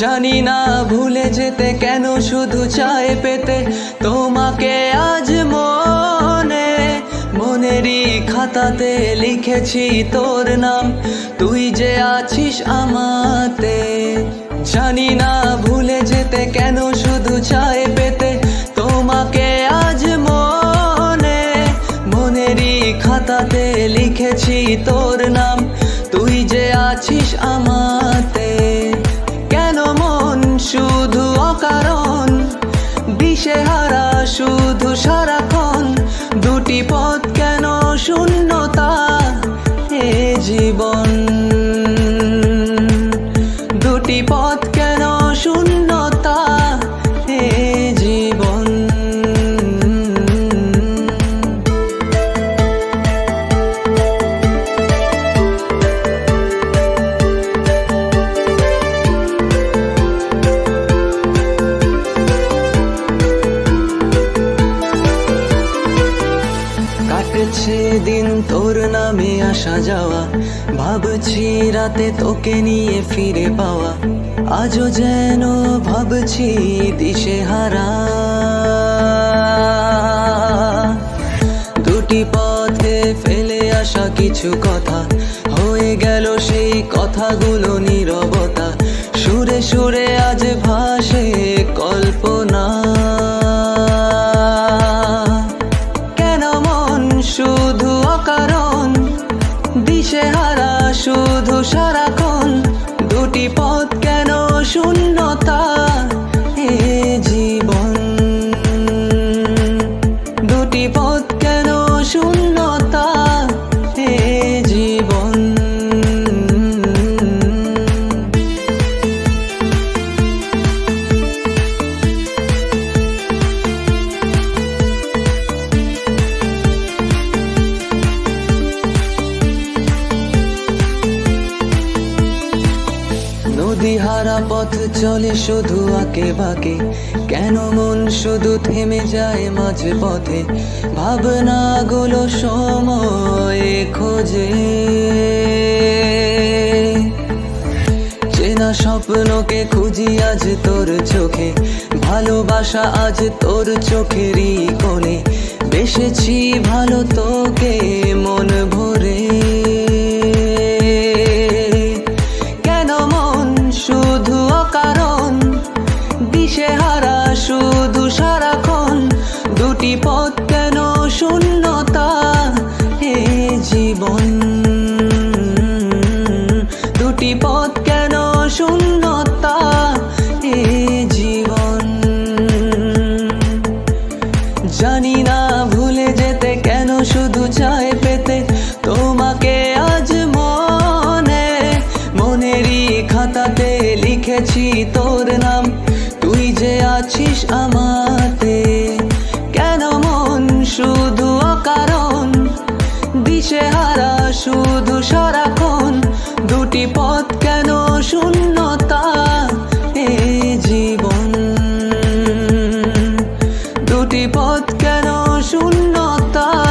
জানি না ভুলে যেতে কেন শুধু চায় পেতে। তোমাকে আজ মনে, মনেরই খাতাতে লিখেছি তোর নাম। তুই যে আছিস আমাতে, জানি না ভুলে যেতে কেন শুধু চায় পেতে। তোমাকে আজ মনে, মনেরই খাতাতে লিখেছি তোর নাম। তুই যে আছিস আমার দিশেহারা শুধু সারাক্ষণ। দুটি পথ কেন শূন্যতা? এ জীবন কাটছে দিন তোর নামে আসা যাওয়া। ভাবছি রাতে তোকে নিয়ে ফিরে পাওয়া। আজও যেন ভাবছি দিশে হারা দুটি পথে ফেলে আসা কিছু কথা, হয়ে গেল সেই কথাগুলো নীরবতা। সুরে সুরে আজ ভাসে সারাক্ষণ দুটি পথ কেন শূন্যতা নদী হারা পথ চলে শুধু আঁকে বাঁকে, কেন মন শুধু থেমে যায় মাঝে পথে? ভাবনাগুলো সময় খোঁজে। চেনা স্বপ্নকে খুঁজি আজ তোর চোখে, ভালোবাসা আজ তোর চোখেরই কোণে। বেসেছি ভালো তোকে দিশেহারা শুধু সারাক্ষণ, দুটি পথ কেন শূন্যতা? হে জীবন, দুটি পথ কেন শূন্যতা? হে জীবন, জানি না ভুলে যেতে কেন শুধু চাই পেতে। তোমাকে আজ মনে, মনেরই খাতাতে লিখেছি তোর নাম। আমাতে। কেন মন শুধু অকারণ? দিশে হারা শুধু সারাক্ষণ। দুটি পথ কেন শূন্যতা? এ জীবন। দুটি পথ কেন শূন্যতা?